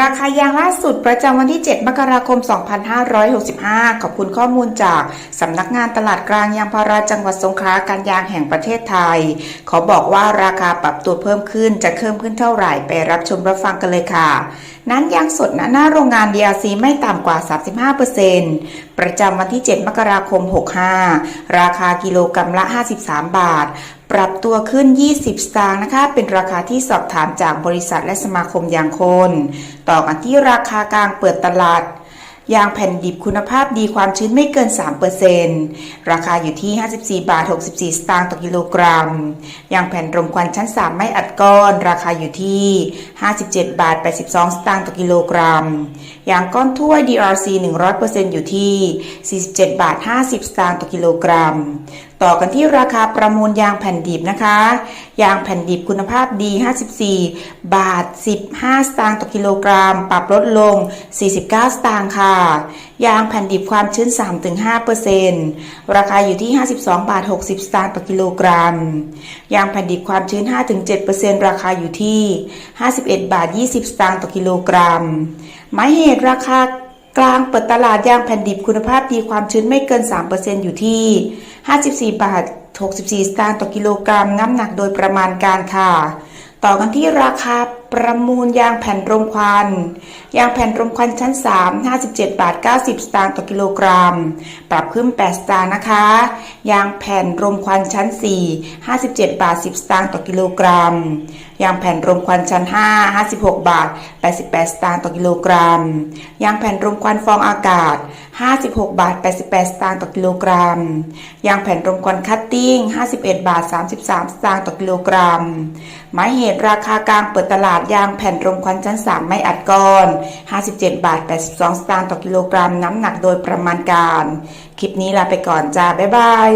ราคายางล่าสุดประจำวันที่ 7 มกราคม 2565 ขอบคุณข้อมูลจากสำนักงานตลาดกลางยางพาราจังหวัดสงขลาการยางแห่งประเทศไทย ขอบอกว่าราคาปรับตัวเพิ่มขึ้นจะเพิ่มขึ้นเท่าไหร่ไปรับชมรับฟังกันเลยค่ะ นั้นยางสดณหน้าโรงงาน DRC ไม่ต่ำกว่า 35%ประจำวันที่ 7 มกราคม 65 ราคากิโลกรัมละ 53 บาท ปรับตัวขึ้น 20 สตางค์นะคะ เป็นราคาที่สอบถามจากบริษัทและสมาคมยางคน ต่อกันที่ราคากลางเปิดตลาด ยางแผ่นดิบคุณภาพดีความชื้นไม่เกิน 3%ราคาอยู่ที่ 54 บาท 64 สตางค์ต่อกิโลกรัม ยางแผ่นรมควันชั้น 3 ไม่อัดก้อน ราคาอยู่ที่ 57 บาท 82 สตางค์ต่อกิโลกรัม ยางก้อนถ้วย DRC 100%อยู่ที่ 47 บาท 50 สตางค์ต่อกิโลกรัมต่อกันที่ราคาประมูลยางแผ่นดิบนะคะ ยางแผ่นดิบคุณภาพดี 54 บาท 15 สตางค์ต่อกิโลกรัม ปรับลดลง 49 สตางค์ค่ะ ยางแผ่นดิบความชื้น 3-5%ราคาอยู่ที่ 52 บาท 60 สตางค์ต่อกิโลกรัม ยางแผ่นดิบความชื้น 5-7%ราคาอยู่ที่ 51 บาท 20 สตางค์ต่อกิโลกรัมหมายเหตุราคา กลางเปิดตลาดยางแผ่นดิบคุณภาพดีความชื้นไม่เกิน 3%อยู่ที่ 54 บาท 64 สตางค์ต่อกิโลกรัมน้ำหนักโดยประมาณการค่ะ ต่อกันที่ราคา ประมูลยางแผ่นรมควัน ยางแผ่นรมควันชั้น 3 57 บาท 90 สตางค์ต่อกิโลกรัม ปรับขึ้น 8 สตางค์นะคะ ยางแผ่นรมควันชั้น 4 57 บาท 10 สตางค์ต่อกิโลกรัม ยางแผ่นรมควันชั้น 5 56 บาท 88 สตางค์ต่อกิโลกรัม ยางแผ่นรมควันฟองอากาศ 56 บาท 88 สตางค์ต่อกิโลกรัม ยางแผ่นรมควันคัตติ้ง 51 บาท 33 สตางค์ต่อกิโลกรัม หมายเหตุราคากลางเปิดตลาดยางแผ่นรมควันชั้น 3 ไม่อัดก้อน 57 บาท 82 สตางค์ต่อกิโลกรัมน้ำหนักโดยประมาณการ คลิปนี้ลาไปก่อนจ้า บ๊ายบาย